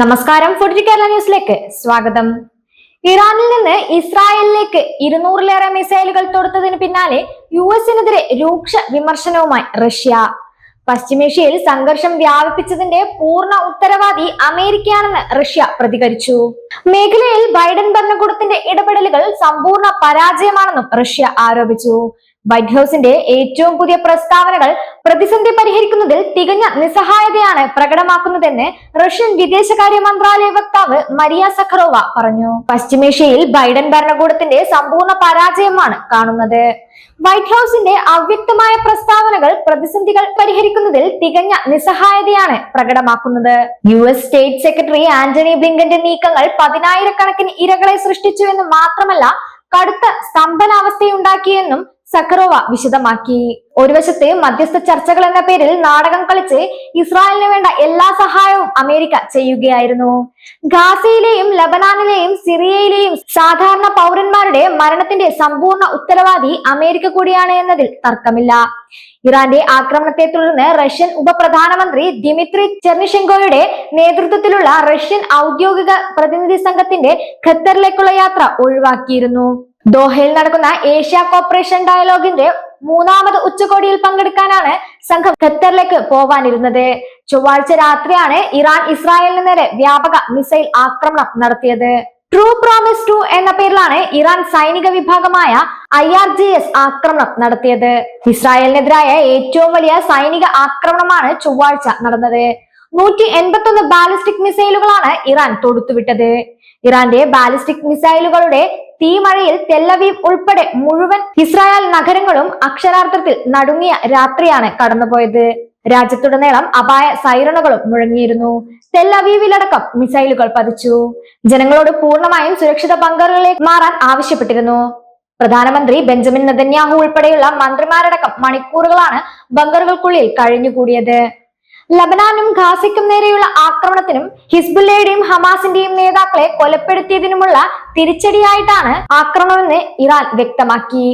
നമസ്കാരം ഫുഡ് കേരള ന്യൂസിലേക്ക് സ്വാഗതം. ഇറാനിൽ നിന്ന് ഇസ്രായേലിലേക്ക് ഇരുന്നൂറിലേറെ മിസൈലുകൾ തൊടുത്തതിന് പിന്നാലെ യു എസിനെതിരെ രൂക്ഷ വിമർശനവുമായി റഷ്യ. പശ്ചിമേഷ്യയിൽ സംഘർഷം വ്യാപിപ്പിച്ചതിന്റെ പൂർണ ഉത്തരവാദി അമേരിക്കയാണെന്ന് റഷ്യ പ്രതികരിച്ചു. മേഖലയിൽ ബൈഡൻ ഭരണകൂടത്തിന്റെ ഇടപെടലുകൾ സമ്പൂർണ പരാജയമാണെന്നും റഷ്യ ആരോപിച്ചു. വൈറ്റ് ഹൌസിന്റെ ഏറ്റവും പുതിയ പ്രസ്താവനകൾ പ്രതിസന്ധി പരിഹരിക്കുന്നതിൽ തികഞ്ഞ നിസ്സഹായതയാണ് പ്രകടമാക്കുന്നതെന്ന് റഷ്യൻ വിദേശകാര്യ മന്ത്രാലയ വക്താവ് മരിയ സഖറോവ പറഞ്ഞു. പശ്ചിമേഷ്യയിൽ ബൈഡൻ ഭരണകൂടത്തിന്റെ സമ്പൂർണ പരാജയമാണ് കാണുന്നത്. വൈറ്റ് ഹൌസിന്റെ അവ്യക്തമായ പ്രസ്താവനകൾ പ്രതിസന്ധികൾ പരിഹരിക്കുന്നതിൽ തികഞ്ഞ നിസ്സഹായതയാണ് പ്രകടമാക്കുന്നത്. U S state secretary Antony ബ്ലിങ്കന്റെ നീക്കങ്ങൾ പതിനായിരക്കണക്കിന് ഇരകളെ സൃഷ്ടിച്ചുവെന്ന് മാത്രമല്ല കടുത്ത സ്തംഭനാവസ്ഥയുണ്ടാക്കിയെന്നും സക്കറോവ വിശദമാക്കി. ഒരു വശത്ത് മധ്യസ്ഥ ചർച്ചകൾ എന്ന പേരിൽ നാടകം കളിച്ച് ഇസ്രായേലിന് വേണ്ട എല്ലാ സഹായവും അമേരിക്ക ചെയ്യുകയായിരുന്നു. ഗാസയിലെയും ലബനാനിലെയും സിറിയയിലെയും സാധാരണ പൗരന്മാരുടെ മരണത്തിന്റെ സമ്പൂർണ ഉത്തരവാദി അമേരിക്ക കൂടിയാണ് എന്നതിൽ തർക്കമില്ല. ഇറാന്റെ ആക്രമണത്തെ തുടർന്ന് റഷ്യൻ ഉപപ്രധാനമന്ത്രി ദിമിത്രി ചെർണിഷെങ്കോയുടെ നേതൃത്വത്തിലുള്ള റഷ്യൻ ഔദ്യോഗിക പ്രതിനിധി സംഘത്തിന്റെ ഖത്തറിലേക്കുള്ള യാത്ര ഒഴിവാക്കിയിരുന്നു. ദോഹയിൽ നടക്കുന്ന ഏഷ്യ കോപ്പറേഷൻ ഡയലോഗിന്റെ മൂന്നാമത് ഉച്ചകോടിയിൽ പങ്കെടുക്കാനാണ് സംഘം ഖത്തറിലേക്ക് പോവാനിരുന്നത്. ചൊവ്വാഴ്ച രാത്രിയാണ് ഇറാൻ ഇസ്രായേലിന് നേരെ വ്യാപക മിസൈൽ ആക്രമണം നടത്തിയത്. ട്രൂ പ്രോമിസ് ടു എന്ന പേരിലാണ് ഇറാൻ സൈനിക വിഭാഗമായ ഐ ആർ ജി എസ് ആക്രമണം നടത്തിയത്. ഇസ്രായേലിനെതിരായ ഏറ്റവും വലിയ സൈനിക ആക്രമണമാണ് ചൊവ്വാഴ്ച നടന്നത്. നൂറ്റി എൺപത്തൊന്ന് ബാലിസ്റ്റിക് മിസൈലുകളാണ് ഇറാൻ തൊടുത്തുവിട്ടത്. ഇറാന്റെ ബാലിസ്റ്റിക് മിസൈലുകളുടെ തീമഴയിൽ തെല്ലവീവ് ഉൾപ്പെടെ മുഴുവൻ ഇസ്രായേൽ നഗരങ്ങളും അക്ഷരാർത്ഥത്തിൽ നടുങ്ങിയ രാത്രിയാണ് കടന്നുപോയത്. രാജ്യത്തുടനീളം അപായ സൈറണുകളും മുഴങ്ങിയിരുന്നു. തെല്ലവീവിലടക്കം മിസൈലുകൾ പതിച്ചു. ജനങ്ങളോട് പൂർണമായും സുരക്ഷിത ബങ്കറുകളിലേക്ക് മാറാൻ ആവശ്യപ്പെട്ടിരുന്നു. പ്രധാനമന്ത്രി ബെഞ്ചമിൻ നെതന്യാഹു ഉൾപ്പെടെയുള്ള മന്ത്രിമാരടക്കം മണിക്കൂറുകളാണ് ബങ്കറുകൾക്കുള്ളിൽ കഴിഞ്ഞുകൂടിയത്. ലബനാനും ഖാസിക്കും നേരെയുള്ള ആക്രമണത്തിനും ഹിസ്ബുല്ലയുടെയും ഹമാസിന്റെയും നേതാക്കളെ കൊലപ്പെടുത്തിയതിനുമുള്ള തിരിച്ചടിയായിട്ടാണ് ആക്രമണമെന്ന് ഇറാൻ വ്യക്തമാക്കി.